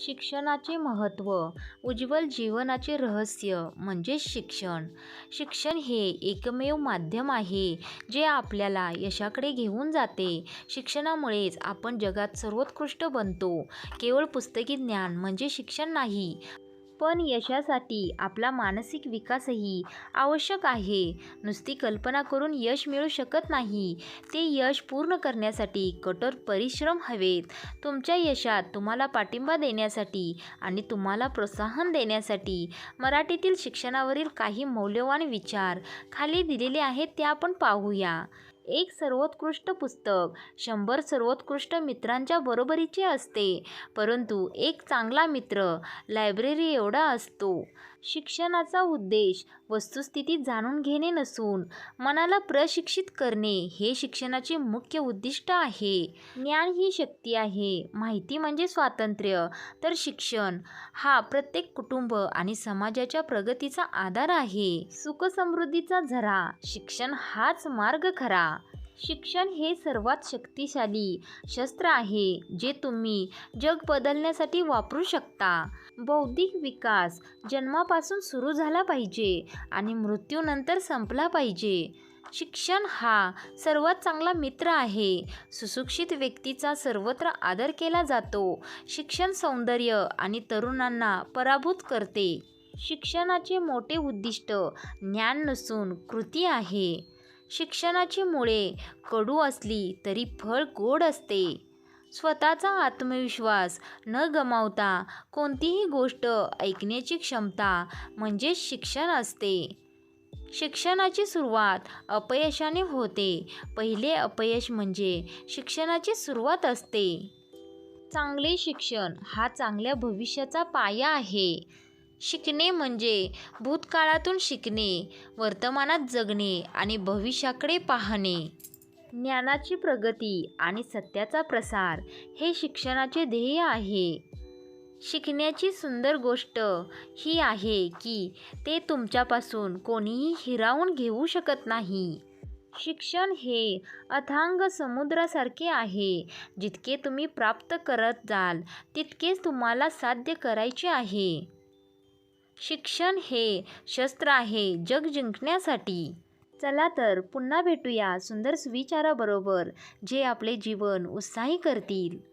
शिक्षणाचे महत्त्व उज्ज्वल जीवनाचे रहस्य म्हणजे शिक्षण. शिक्षण हे एकमेव माध्यम आहे जे आपल्याला यशाकडे घेऊन जाते. शिक्षणामुळेच आपण जगात सर्वोत्कृष्ट बनतो. केवळ पुस्तकी ज्ञान म्हणजे शिक्षण नाही पण यशासाठी आपला मानसिक विकासही आवश्यक आहे. नुसती कल्पना करून यश मिळू शकत नाही. ते यश पूर्ण करण्यासाठी कठोर परिश्रम हवेत. तुमच्या यशात तुम्हाला पाठिंबा देण्यासाठी आणि तुम्हाला प्रोत्साहन देण्यासाठी मराठीतील शिक्षणावरील काही मौल्यवान विचार खाली दिलेले आहेत ते आपण पाहूया. एक सर्वोत्कृष्ट पुस्तक शंभर सर्वोत्कृष्ट मित्रांच्या बरोबरीचे असते. परंतु एक चांगला मित्र लायब्ररी एवढा असतो. शिक्षणाचा उद्देश वस्तुस्थिती जाणून घेणे नसून मनाला प्रशिक्षित करणे हे शिक्षणाचे मुख्य उद्दिष्ट आहे. ज्ञान ही शक्ती आहे. माहिती म्हणजे स्वातंत्र्य. तर शिक्षण हा प्रत्येक कुटुंब आणि समाजाच्या प्रगतीचा आधार आहे. सुखसमृद्धीचा झरा. शिक्षण हाच मार्ग खरा. शिक्षण हे सर्वात शक्तिशाली शस्त्र आहे जे तुम्ही जग बदलण्यासाठी वापरू शकता. बौद्धिक विकास जन्मापासून सुरू झाला पाहिजे आणि मृत्यूनंतर संपला पाहिजे. शिक्षण हा सर्वात चांगला मित्र आहे. सुशिक्षित व्यक्तीचा सर्वत्र आदर केला जातो. शिक्षण सौंदर्य आणि तरुणांना पराभूत करते. शिक्षणाचे मोठे उद्दिष्ट ज्ञान नसून कृती आहे. शिक्षणाची मुळे कडू असली तरी फळ गोड असते. स्वतःचा आत्मविश्वास न गमावता कोणतीही गोष्ट ऐकण्याची क्षमता म्हणजे शिक्षण असते. शिक्षणाची सुरुवात अपयशाने होते. पहिले अपयश म्हणजे शिक्षणाची सुरुवात असते. चांगले शिक्षण हा चांगल्या भविष्याचा पाया आहे. शिकणे म्हणजे भूतकाळातून शिकणे वर्तमानात जगणे आणि भविष्याकडे पाहणे. ज्ञानाची प्रगती आणि सत्याचा प्रसार हे शिक्षणाचे ध्येय आहे. शिकण्याची सुंदर गोष्ट ही आहे की ते तुमच्यापासून कोणीही हिरावून घेऊ शकत नाही. शिक्षण हे अथांग समुद्रासारखे आहे. जितके तुम्ही प्राप्त करत जाल तितकेच तुम्हाला साध्य करायचे आहे. शिक्षण हे शस्त्र आहे जग जिंकण्यासाठी. चला तर पुन्हा भेटूया सुंदर सुविचाराबरोबर जे आपले जीवन उत्साही करतील.